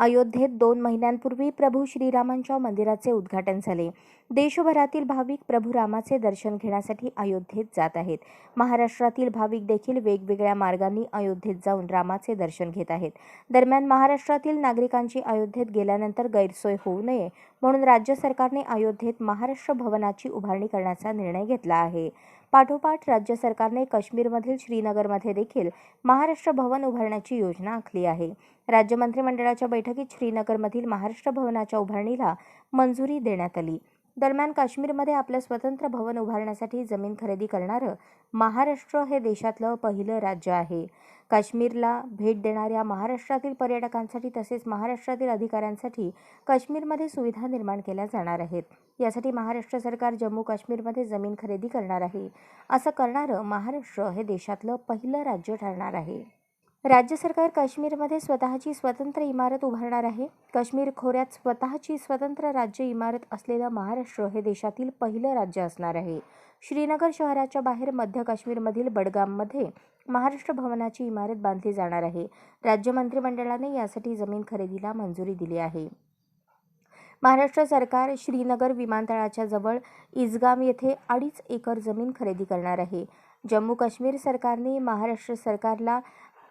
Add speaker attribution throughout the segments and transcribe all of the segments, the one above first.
Speaker 1: अयोध्येत दोन महिन्यांपूर्वी प्रभू श्रीरामांच्या मंदिराचे उद्घाटन झाले. देशभरातील भाविक प्रभू रामाचे दर्शन घेण्यासाठी अयोध्येत जात आहेत. महाराष्ट्रातील भाविक देखील वेगवेगळ्या मार्गांनी अयोध्येत जाऊन रामाचे दर्शन घेत आहेत. दरम्यान महाराष्ट्रातील नागरिकांची अयोध्येत गेल्यानंतर गैरसोय होऊ नये म्हणून राज्य सरकारने अयोध्येत महाराष्ट्र भवनाची उभारणी करण्याचा निर्णय घेतला आहे. पाठोपाठ राज्य सरकारने काश्मीरमधील श्रीनगरमध्ये देखील महाराष्ट्र भवन उभारण्याची योजना आखली आहे. राज्य मंत्रिमंडळाच्या बैठकीत श्रीनगरमधील महाराष्ट्र भवनाच्या उभारणीला मंजुरी देण्यात आली. दरम्यान काश्मीरमध्ये आपलं स्वतंत्र भवन उभारण्यासाठी जमीन खरेदी करणारं महाराष्ट्र हे देशातलं पहिलं राज्य आहे. काश्मीरला भेट देणाऱ्या महाराष्ट्रातील पर्यटकांसाठी तसेच महाराष्ट्रातील अधिकाऱ्यांसाठी काश्मीरमध्ये सुविधा निर्माण केल्या जाणार आहेत. यासाठी महाराष्ट्र सरकार जम्मू काश्मीरमध्ये जमीन खरेदी करणार आहे. असं करणारं महाराष्ट्र हे देशातलं पहिलं राज्य ठरणार आहे. राज्य सरकार काश्मीरमध्ये स्वतःची स्वतंत्र इमारत उभारणार आहे. काश्मीर खोऱ्यात स्वतःची स्वतंत्र राज्य इमारत असलेलं महाराष्ट्र हे देशातील पहिलं राज्य असणार आहे. श्रीनगर शहराच्या बाहेर मध्य काश्मीरमधील बडगाममध्ये महाराष्ट्र भवनाची इमारत बांधली जाणार आहे. राज्य मंत्रिमंडळाने यासाठी जमीन खरेदीला मंजुरी दिली आहे. महाराष्ट्र सरकार श्रीनगर विमानतळाच्या जवळ इजगाम येथे अडीच एकर जमीन खरेदी करणार आहे. जम्मू काश्मीर सरकारने महाराष्ट्र सरकारला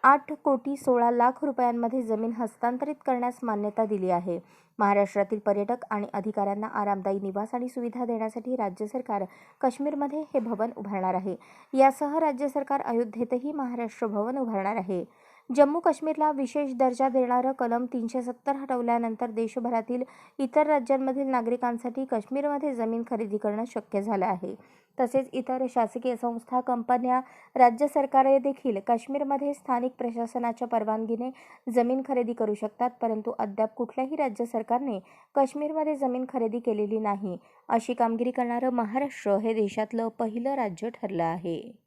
Speaker 1: आठ कोटी सोळा लाख रुपयांमध्ये जमीन हस्तांतरित करण्यास मान्यता दिली आहे. महाराष्ट्रातील पर्यटक आणि अधिकाऱ्यांना आरामदायी निवास आणि सुविधा देण्यासाठी राज्य सरकार काश्मीरमध्ये हे भवन उभारणार आहे. यासह राज्य सरकार अयोध्येतही महाराष्ट्र भवन उभारणार आहे. जम्मू काश्मीरला विशेष दर्जा देणारं कलम तीनशे सत्तर हटवल्यानंतर देशभरातील इतर राज्यांमधील नागरिकांसाठी काश्मीरमध्ये जमीन खरेदी करणं शक्य झालं आहे. तसेच इतर शासकीय संस्था कंपन्या राज्य सरकारे देखील काश्मीरमध्ये स्थानिक प्रशासनाच्या परवानगीने जमीन खरेदी करू शकतात परंतु अद्याप कुठल्याही राज्य सरकारने काश्मीरमध्ये जमीन खरेदी केलेली नाही. अशी कामगिरी करणारं महाराष्ट्र हे देशातलं पहिलं राज्य ठरलं आहे.